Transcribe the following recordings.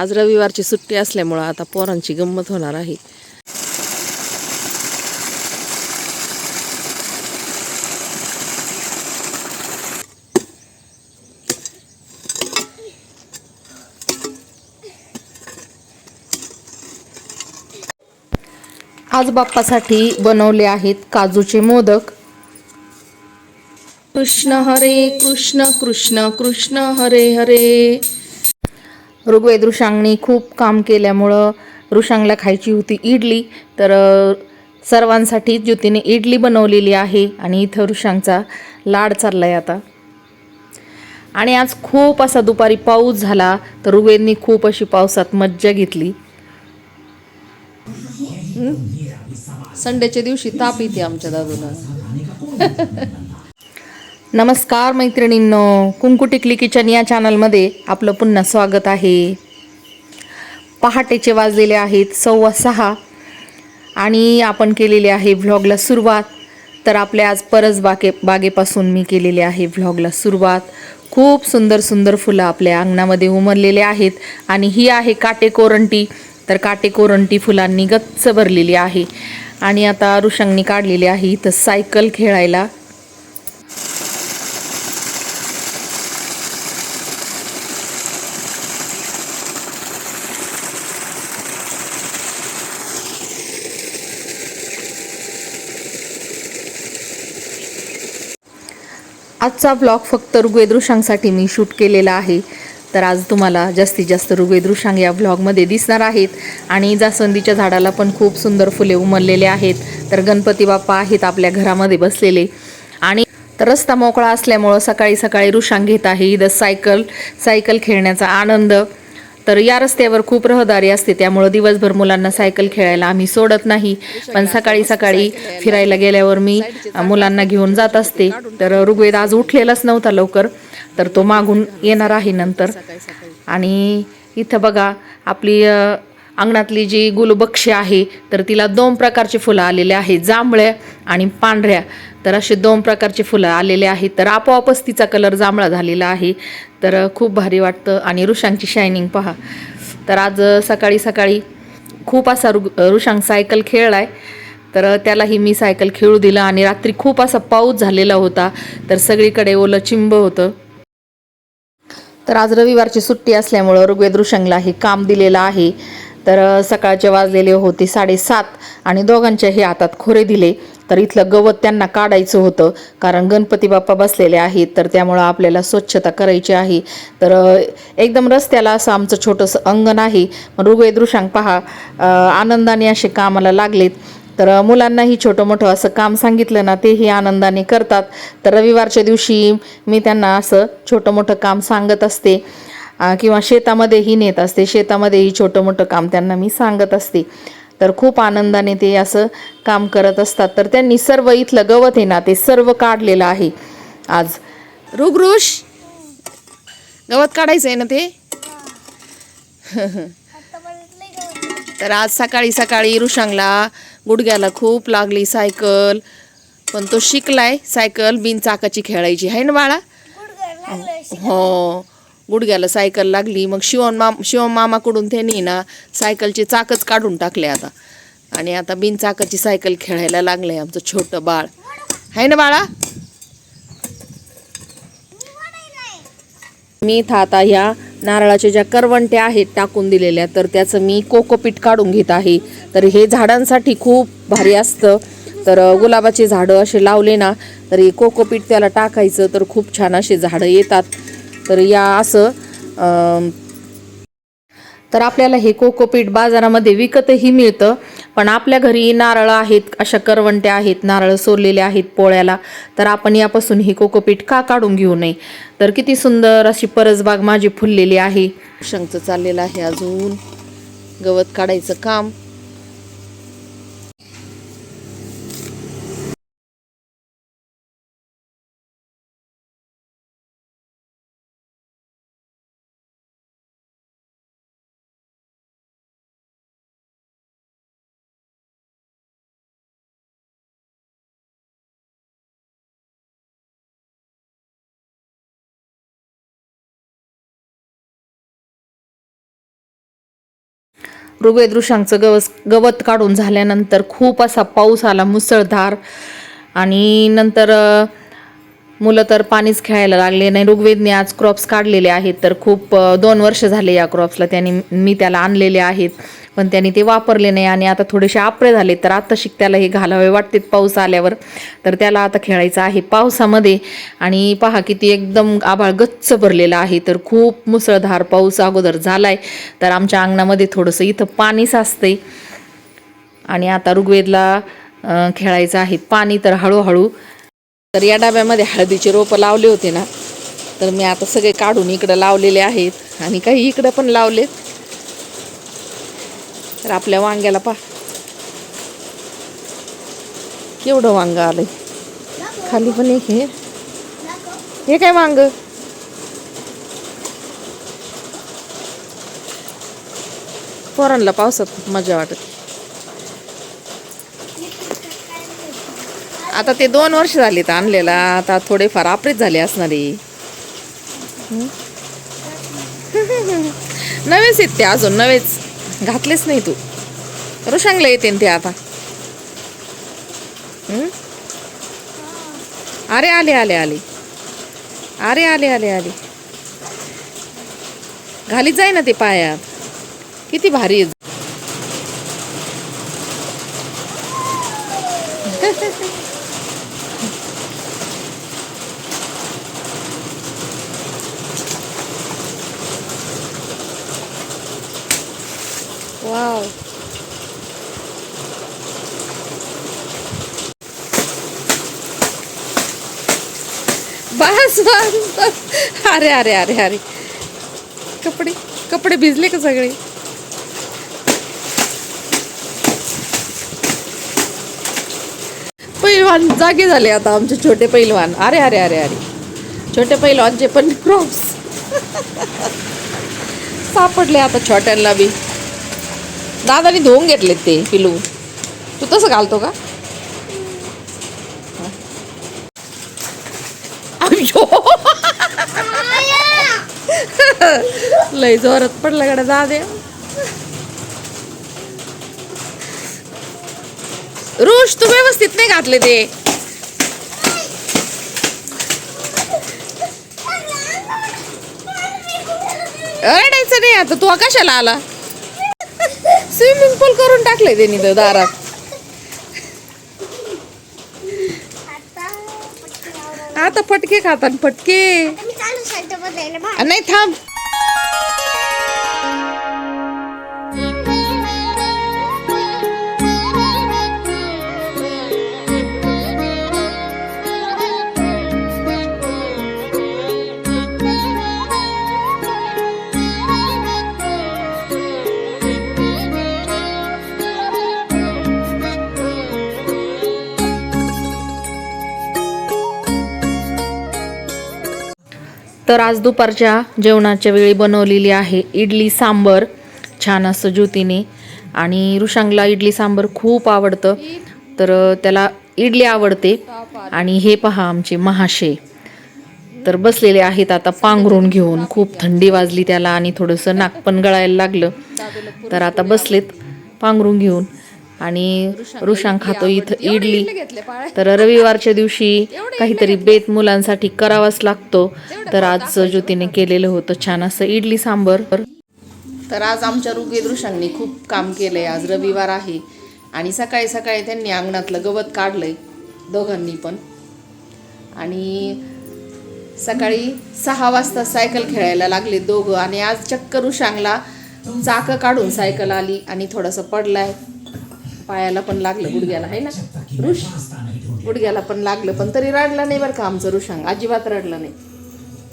आज रविवारची सुट्टी असल्यामुळं आता पोरांची गंमत होणार आहे. आज बाप्पासाठी बनवले आहेत काजूचे मोदक. कृष्ण हरे कृष्ण कृष्ण कृष्ण हरे हरे. ऋग्वेद ऋषांगणी खूप काम केल्यामुळं ऋषांगला खायची होती इडली. तर सर्वांसाठी ज्योतीने इडली बनवलेली आहे आणि इथं ऋषांगचा लाड चालला आहे आता. आणि आज खूप असा दुपारी पाऊस झाला तर ऋग्वेदनी खूप अशी पावसात मज्जा घेतली. संडेच्या दिवशी ताप येते आमच्या दादूला. नमस्कार मैत्रिणींनो कुंकू टिकली किचन या चॅनलमध्ये आपलं पुन्हा स्वागत आहे. पहाटेचे वाजलेले आहेत सव्वा सहा आणि आपण केलेले आहे व्लॉगला सुरुवात. तर आपल्या आज परस बागे बागेपासून मी केलेली आहे व्लॉगला सुरुवात. खूप सुंदर सुंदर फुलं आपल्या अंगणामध्ये उमरलेले आहेत आणि ही आहे काटे कोरंटी. तर काटे कोरंटी फुलांनी गच्च भरलेली आहे. आणि आता ऋषांनी काढलेली आहे इथं सायकल खेळायला. आजचा ब्लॉग फक्त ऋग्वेदृशांसाठी मी शूट केलेला आहे. तर आज तुम्हाला जास्तीत जास्त ऋग्वेदृशांग या ब्लॉगमध्ये दिसणार आहेत. आणि जास्वंदीच्या झाडाला पण खूप सुंदर फुले उमललेले आहेत. तर गणपती बाप्पा आहेत आपल्या घरामध्ये बसलेले. आणि तर रस्ता मोकळा असल्यामुळं सकाळी सकाळी ऋषांग घेत आहे. इथं सायकल सायकल खेळण्याचा आनंद. तर या रस्त्यावर खूप रहदारी असते. त्यामुळं दिवसभर मुलांना सायकल खेळायला आम्ही सोडत नाही. पण सकाळी सकाळी फिरायला गेल्यावर मी मुलांना घेऊन जात असते. तर ऋग्वेद आज उठलेलाच नव्हता लवकर तर तो मागून येणार आहे नंतर. आणि इथं बघा आपली अंगणातली जी गुलबक्षी आहे तर तिला दोन प्रकारचे फुलं आलेले आहेत. जांभळ्या आणि पांढऱ्या. तर असे दोन प्रकारचे फुलं आलेले आहेत. तर आपोआपच तिचा कलर जांभळा झालेला आहे. तर खूप भारी वाटतं. आणि ऋषांची शायनिंग पहा. तर आज सकाळी सकाळी खूप असा रु ऋषांग सायकल खेळलाय. तर त्यालाही मी सायकल खेळू दिलं आणि रात्री खूप असा पाऊस झालेला होता. तर सगळीकडे ओलं चिंब होतं. तर आज रविवारची सुट्टी असल्यामुळं ऋग्वेद ऋषंगला हे काम दिलेलं आहे. तर सकाळचे वाजलेले होते साडेसात आणि दोघांच्याही हातात खोरे दिले. तर इथलं गवत त्यांना काढायचं होतं कारण गणपती बाप्पा बसलेले आहेत तर त्यामुळं आपल्याला स्वच्छता करायची आहे. तर एकदम रस्त्याला असं आमचं छोटंसं अंगण आहे. मग ऋग्वेद ऋषांग पहा. आनंदाने असे कामाला लागलेत. तर मुलांनाही छोटं मोठं असं काम सांगितलं ना तेही आनंदाने करतात. तर रविवारच्या दिवशी मी त्यांना असं छोटं मोठं काम सांगत असते. किंवा शेतामध्येही नेत असते. शेतामध्येही छोटं मोठं काम त्यांना मी सांगत असते. तर खूप आनंदाने ते असं काम करत असतात. तर त्यांनी सर्व इथलं गवत आहे ना ते सर्व काढलेलं आहे. आज ऋगृष गवत काढायचं आहे ना ते? तर आज सकाळी सकाळी ऋषांगला गुडघ्याला खूप लागली सायकल. पण तो शिकलाय सायकल बिन चाकाची खेळायची. आहे ना बाळा? हो. गुडघ्याला सायकल लागली मग शिवम माम शिवम मामाकडून त्यांनी ना सायकलचे चाकच काढून टाकले आता. आणि आता बिनचाकाची सायकल खेळायला लागले आमचं छोटं बाळ. आहे ना बाळा? मी इथं आता ह्या नारळाच्या ज्या करवंट्या आहेत टाकून दिलेल्या तर त्याचं मी कोकोपीट काढून घेत आहे. तर हे झाडांसाठी खूप भारी असतं. तर गुलाबाचे झाडं असे लावले ना तर हे कोकोपीट त्याला टाकायचं तर खूप छान असे झाडं येतात. तर या असं तर आपल्याला हे कोकोपीट बाजारामध्ये विकतही मिळतं. पण आपल्या घरी नारळ आहेत अशा करवंट्या आहेत नारळ सोललेले आहेत पोळ्याला. तर आपण यापासून हे कोकोपीट का काढून घेऊ नये? तर किती सुंदर अशी परसबाग माझी फुललेली आहे. शंकचं चाललेलं आहे अजून. गवत काढायचं काम. ऋग्वेद ऋषांचं गवस गवत काढून झाल्यानंतर खूप असा पाऊस आला मुसळधार. आणि नंतर मुलं तर पाणीच खेळायला लागले नाही. ऋग्वेदने आज क्रॉप्स काढलेले आहेत. तर खूप दोन वर्ष झाले या क्रॉप्सला त्यांनी मी त्याला आणलेले आहेत. पण त्यांनी ते वापरले नाही आणि आता थोडेसे आपरे झाले. तर आता शिक त्याला हे घालावे वाटते पाऊस आल्यावर. तर त्याला आता खेळायचं आहे पावसामध्ये. आणि पहा किती एकदम आभाळ गच्च भरलेलं आहे. तर खूप मुसळधार पाऊस अगोदर झाला आहे तर आमच्या अंगणामध्ये थोडंसं इथं पाणी साचतंय. आणि आता ऋग्वेदला खेळायचं आहे. पाणी तर हळूहळू तर या डब्यामध्ये हळदीचे रोपं लावले होते ना तर मी आता सगळे काढून इकडं लावलेले आहेत आणि काही इकडं पण लावलेत. तर आपल्या वांग्याला पा केवढं वांग आलंय. खाली पण एक हे हे काय वांग? पोरांना पावसात मजा वाटत. आता ते दोन वर्ष झालेत तर आणलेला. आता थोडेफार आपरेच झाले असणारे. नवेच येत ते अजून नवेच. घातलेच नाही तू. रुशांगला येते ते आता. अरे आले आले आले. अरे आले आले आले. घालीत जाय ना ते पायात. किती भारी आहे. वाव बस बस अरे अरे अरे अरे. कपडे कपडे भिजले का सगळे? पैलवान जागे झाले आता आमचे छोटे पैलवान. अरे अरे अरे अरे. छोटे पैलवानचे पण क्रॉप्स सापडले आता छोट्यांना बी. दादाने धुवून घेतलेत ते पिलू. तू तसं घालतो का? लय जोरात पडला कडे दादे. रुष तू व्यवस्थित नाही घातले ते. रडायचं नाही आता. तू कशाला आला? स्विमिंग पूल करून टाकलंय त्यांनी तर दारात. आता फटके खातात फटके. नाही थांब. तर आज दुपारच्या जेवणाच्या वेळी बनवलेली आहे इडली सांबर छान असं ज्योतीने. आणि ऋषांगला इडली सांबर खूप आवडतं. तर त्याला इडली आवडते. आणि हे पहा आमचे महाशे. तर बसलेले आहेत आता पांघरून घेऊन. खूप थंडी वाजली त्याला आणि थोडंसं नाक पण गळायला लागलं. तर आता बसलेत पांघरून घेऊन. आणि रुशांग खातो इथं इडली. तर रविवारच्या दिवशी काहीतरी बेत मुलांसाठी करावाच लागतो. तर आज ज्योतीने केलेलं होतं छान असं इडली सांबर. तर आज आमच्या रुगे दृशांनी खूप काम केलंय. आज रविवार आहे. आणि सकाळी सकाळी त्यांनी अंगणातलं गवत काढलंय. दोघांनी पण. आणि सकाळी सहा वाजता सायकल खेळायला लागले दोघं. आणि आज चक्क रुशांगला चाकं काढून सायकल आली आणि थोडंसं पडलाय. पायाला पण लागलं गुडघ्याला आहे ना? ऋष. गुडघ्याला पण लागलं पण तरी रडला नाही बरं का आमचं ऋषांग. अजिबात रडलं नाही.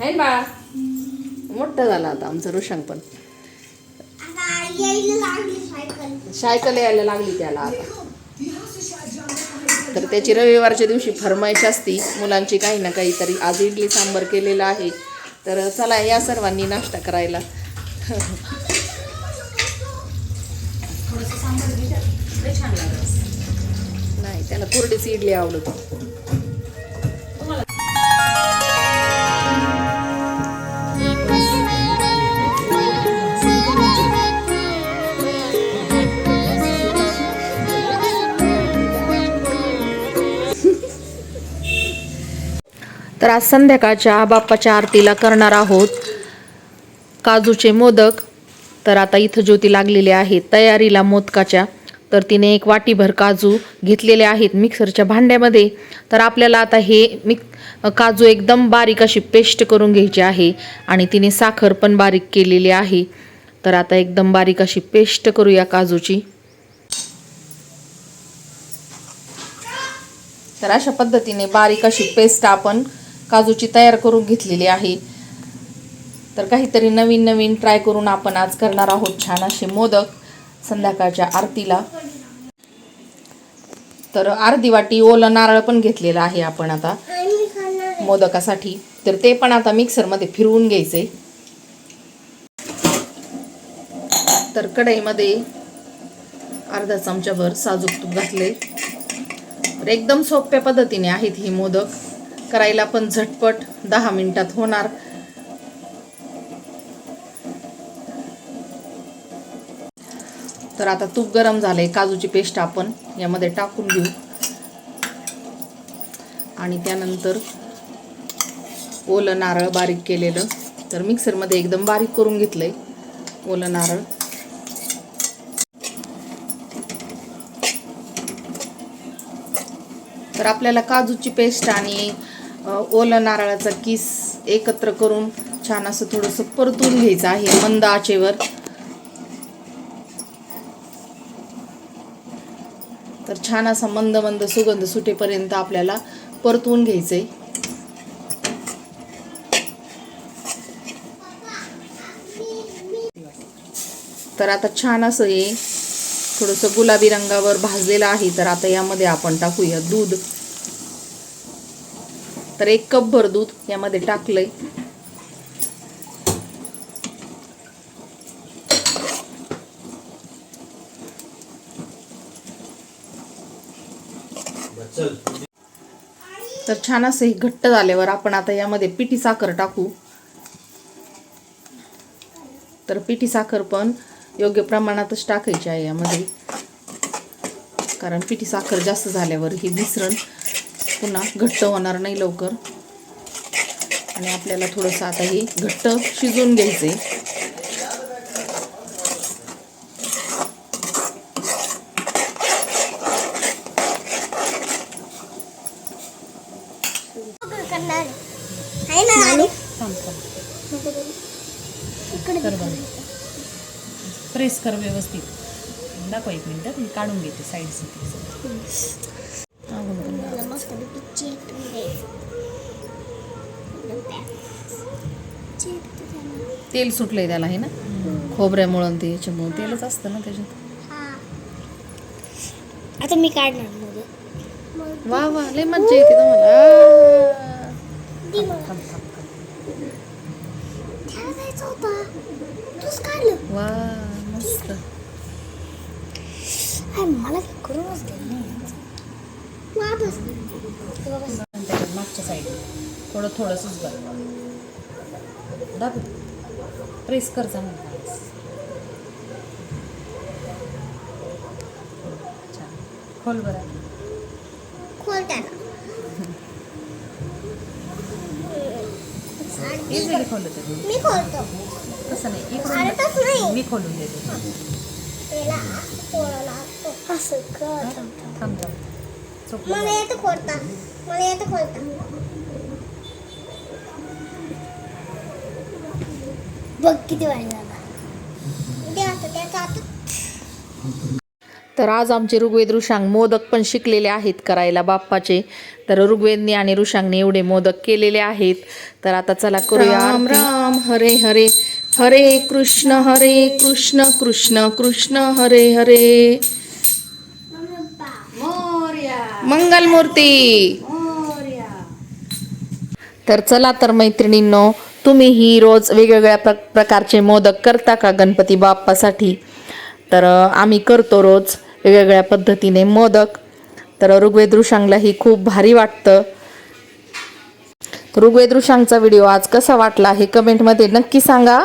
है ना बाळा? मोठं झालं आता आमचं ऋषांग पण. यायला लागली सायकल यायला लागली त्याला आता. तर त्याची रविवारच्या दिवशी फरमाईश असती. मुलांची काही ना काहीतरी. आज इडली सांबर केलेलं आहे. तर चला या सर्वांनी नाश्ता करायला. नाही त्याला कोरडीच सीडली आवडत. तर आज संध्याकाळच्या बाप्पाच्या आरतीला करणार आहोत काजूचे मोदक. तर आता इथं ज्योती लागलेली आहे तयारीला मोदकाच्या. तर तिने एक वाटीभर काजू घेतलेले आहेत मिक्सरच्या भांड्यामध्ये. तर आपल्याला आता हे मिक काजू एकदम बारीक अशी पेस्ट करून घ्यायची आहे आणि तिने साखर पण बारीक केलेली आहे. तर आता एकदम बारीक अशी पेस्ट करूया काजूची. तर अशा पद्धतीने बारीक अशी पेस्ट आपण काजूची तयार करून घेतलेली आहे. तर काहीतरी नवीन नवीन ट्राय करून आपण आज करणार आहोत छान असे मोदक. संध्याकाळच्या आरतीला. तर अर्धी वाटी ओलं नारळ पण घेतलेलं आहे आपण आता. मोदकासाठी. तर ते पण आता मिक्सरमध्ये फिरवून घ्यायचे. तर कढईमध्ये अर्धा चमचाभर साजूक तूप घातले. तर एकदम सोप्या पद्धतीने आहेत ही मोदक. करायला पण झटपट दहा मिनिटात होणार. तर आता तूप गरम झालं आहे काजूची पेस्ट आपण यामध्ये टाकून घेऊ. आणि त्यानंतर ओलं नारळ बारीक केलेलं तर मिक्सरमध्ये एकदम बारीक करून घेतलंय ओलं नारळ. तर आपल्याला काजूची पेस्ट आणि ओलं नारळाचा किस एकत्र करून छान असं थोडंसं परतून घ्यायचं आहे मंद आचेवर. तर छान असा मंद मंद सुगंध सुटेपर्यंत आपल्याला परतवून आहे तर आता छान असं हे थोडंसं गुलाबी रंगावर भाजलेलं आहे तर आता यामध्ये आपण टाकूया दूध. तर एक कप भर दूध यामध्ये टाकलंय. तर छान असं हे घट्ट झाल्यावर आपण आता यामध्ये पिठी साखर टाकू. तर पिठी साखर पण योग्य प्रमाणातच टाकायची आहे यामध्ये. कारण पिठी साखर जास्त झाल्यावर ही मिश्रण पुन्हा घट्ट होणार नाही लवकर. आणि आपल्याला थोडंसं आता हे घट्ट शिजवून घ्यायचं आहे सगळं करणार आहे. आहे ना आणि प्रेस कर व्यवस्थित. दाखव एक मिनिट मी काढून घेते साईड मला मस्तपैकी चेटून द्यायचं. चेटतं त्याला. तेल सुटलंय त्याला आहे ना? खोबऱ्यामुळं ते याच्यामुळं तेलच असतं ना त्याच्यात. हा. आता मी काढणार वा वा लय मज्जा येते तुम्हाला. वा मस्त अरे मला काही करूनच दे वापस वापस. त्याच्यात मागच्या साईड थोडं थोडंसंच बरं. दाबू. प्रेस कर छान. खोल बरं. खोल इझिली खोल मी खोलतो. तसं नाही. मी खोलून देते. थांब थांब. मला येतं खोलता मला येतं खोलता बघ किती झाला आता. त्याचा आता तर आज आमचे ऋग्वेद ऋषांग मोदक पण शिकलेले आहेत करायला बाप्पाचे. तर ऋग्वेदने आणि ऋषांगने एवढे मोदक केलेले आहेत. तर आता चला करूया राम राम हरे हरे. हरे कृष्ण हरे कृष्ण कृष्ण कृष्ण हरे हरे. मंगलमूर्ती. तर चला तर मैत्रिणींनो तुम्हीही रोज वेगवेगळ्या प्र प्रकारचे मोदक करता का गणपती बाप्पासाठी? तर आम्ही करतो रोज वेगवेगळ्या पद्धतीने मोदक. तर ऋग्वेद ऋषांगला ही खूप भारी वाटतं. ऋग्वेद ऋषांगचा व्हिडिओ आज कसा वाटला हे कमेंटमध्ये नक्की सांगा.